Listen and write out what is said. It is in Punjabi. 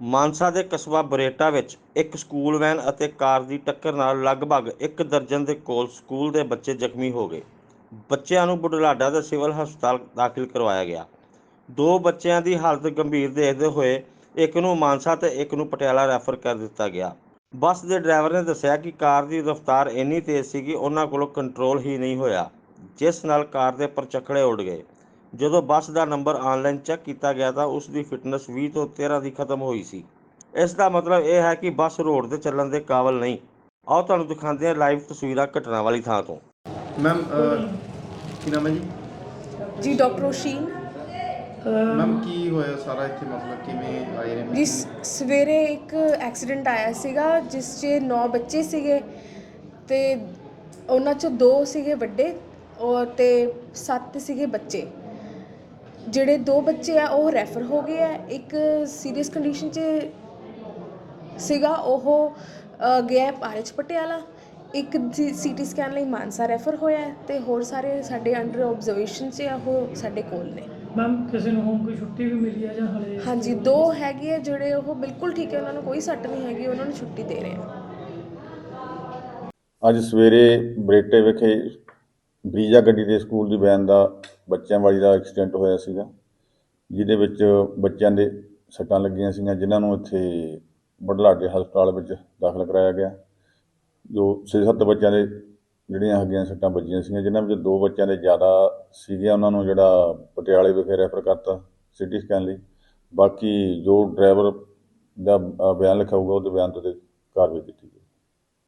ਮਾਨਸਾ ਦੇ ਕਸਬਾ ਬਰੇਟਾ ਵਿੱਚ ਇੱਕ ਸਕੂਲ ਵੈਨ ਅਤੇ ਕਾਰ ਦੀ ਟੱਕਰ ਨਾਲ ਲਗਭਗ ਇੱਕ ਦਰਜਨ ਦੇ ਕੋਲ ਸਕੂਲ ਦੇ ਬੱਚੇ ਜ਼ਖਮੀ ਹੋ ਗਏ। ਬੱਚਿਆਂ ਨੂੰ ਬੁਢਲਾਡਾ ਦੇ ਸਿਵਲ ਹਸਪਤਾਲ ਦਾਖਲ ਕਰਵਾਇਆ ਗਿਆ। ਦੋ ਬੱਚਿਆਂ ਦੀ ਹਾਲਤ ਗੰਭੀਰ ਦੇਖਦੇ ਹੋਏ ਇੱਕ ਨੂੰ ਮਾਨਸਾ ਤੇ ਇੱਕ ਨੂੰ ਪਟਿਆਲਾ ਰੈਫਰ ਕਰ ਦਿੱਤਾ ਗਿਆ। ਬੱਸ ਦੇ ਡਰਾਈਵਰ ਨੇ ਦੱਸਿਆ ਕਿ ਕਾਰ ਦੀ ਰਫ਼ਤਾਰ ਇੰਨੀ ਤੇਜ਼ ਸੀ ਕਿ ਉਹਨਾਂ ਕੋਲੋਂ ਕੰਟਰੋਲ ਹੀ ਨਹੀਂ ਹੋਇਆ, ਜਿਸ ਨਾਲ ਕਾਰ ਦੇ ਪਰਚੱਖੜੇ ਉੱਡ ਗਏ। ਜਦੋਂ ਬੱਸ ਦਾ ਨੰਬਰ ਆਨਲਾਈਨ ਚੈੱਕ ਕੀਤਾ ਗਿਆ ਤਾਂ ਉਸ ਦੀ ਫਿਟਨੈਸ 20 ਤੋਂ 13 ਦੀ ਖਤਮ ਹੋਈ ਸੀ। ਇਸ ਦਾ ਮਤਲਬ ਇਹ ਹੈ ਕਿ ਬੱਸ ਰੋਡ ਤੇ ਚੱਲਣ ਦੇ ਕਾਬਲ ਨਹੀਂ। ਆਓ ਤੁਹਾਨੂੰ ਦਿਖਾਉਂਦੇ ਹਾਂ ਲਾਈਵ ਤਸਵੀਰਾਂ ਘਟਨਾ ਵਾਲੀ ਥਾਂ ਤੋਂ। ਮੈਮ ਕੀ ਨਾਮ ਹੈ ਜੀ? ਜੀ ਡਾਕਟਰ ਓਸ਼ੀਨ ਮੈਮ ਕੀ ਹੋਇਆ ਸਾਰਾ ਇੱਥੇ? ਮਸਲਾ ਕਿਵੇਂ ਆਏ ਨੇ? ਜਿਸ ਸਵੇਰੇ ਇੱਕ ਐਕਸੀਡੈਂਟ ਆਇਆ ਸੀਗਾ ਜਿਸ 'ਚ 9 ਬੱਚੇ ਸੀਗੇ ਤੇ ਉਹਨਾਂ 'ਚੋਂ ਦੋ ਸੀਗੇ ਵੱਡੇ ਔਰ ਤੇ 7 ਸੀਗੇ ਬੱਚੇ। ਜਿਹੜੇ ਦੋ ਬੱਚੇ ਆ ਉਹ ਰੈਫਰ ਹੋ ਗਏ ਆ। ਇੱਕ ਸੀਰੀਅਸ ਕੰਡੀਸ਼ਨ 'ਚ ਸੀਗਾ ਉਹ ਗਿਆ ਪਾਰਚ ਪਟਿਆਲਾ। ਇੱਕ ਸੀਟੀ ਸਕੈਨ ਲਈ ਮਾਨਸਾ ਰੈਫਰ ਹੋਇਆ ਹੈ ਤੇ ਹੋਰ ਸਾਰੇ ਸਾਡੇ ਅੰਡਰ ਆਬਜ਼ਰਵੇਸ਼ਨ 'ਚ ਆ ਉਹ ਸਾਡੇ ਕੋਲ ਨੇ। ਮੈਮ ਕਿਸੇ ਨੂੰ ਹੋਮ ਕੋਈ ਛੁੱਟੀ ਵੀ ਮਿਲੀ ਹੈ ਜਾਂ ਹਲੇ ਹਾਂਜੀ ਦੋ ਹੈਗੇ ਆ ਜਿਹੜੇ ਉਹ ਬਿਲਕੁਲ ਠੀਕ ਹੈ ਉਹਨਾਂ ਨੂੰ ਕੋਈ ਸੱਟ ਨਹੀਂ ਹੈਗੀ ਉਹਨਾਂ ਨੂੰ ਛੁੱਟੀ ਦੇ ਰਹੇ ਆ। ਅੱਜ ਸਵੇਰੇ ਬਰੇਟੇ ਵਿਖੇ ਬਰੀਜਾ ਗੱਡੀ ਦੇ ਸਕੂਲ ਦੀ ਵੈਨ ਦਾ ਬੱਚਿਆਂ ਵਾਲੀ ਦਾ ਐਕਸੀਡੈਂਟ ਹੋਇਆ ਸੀਗਾ, ਜਿਹਦੇ ਵਿੱਚ ਬੱਚਿਆਂ ਦੇ ਸੱਟਾਂ ਲੱਗੀਆਂ ਸੀਗੀਆਂ, ਜਿਨ੍ਹਾਂ ਨੂੰ ਇੱਥੇ ਬੜਲਾਡੇ ਹਸਪਤਾਲ ਵਿੱਚ ਦਾਖਲ ਕਰਾਇਆ ਗਿਆ। ਜੋ 6-7 ਬੱਚਿਆਂ ਦੇ ਜਿਹੜੀਆਂ ਹੈਗੀਆਂ ਸੱਟਾਂ ਵੱਜੀਆਂ ਸੀਗੀਆਂ, ਜਿਨ੍ਹਾਂ ਵਿੱਚ ਦੋ ਬੱਚਿਆਂ ਦੇ ਜ਼ਿਆਦਾ ਸੀਗੇ ਉਹਨਾਂ ਨੂੰ ਜਿਹੜਾ ਪਟਿਆਲੇ ਵਿਖੇ ਰੈਫਰ ਕਰਤਾ ਸਿਟੀ ਸਕੈਨ ਲਈ। ਬਾਕੀ ਜੋ ਡਰਾਈਵਰ ਦਾ ਬਿਆਨ ਲਿਖਾਊਗਾ, ਉਹਦੇ ਬਿਆਨ ਤੇ ਕਾਰਵਾਈ ਕੀਤੀ ਜਾਊਗੀ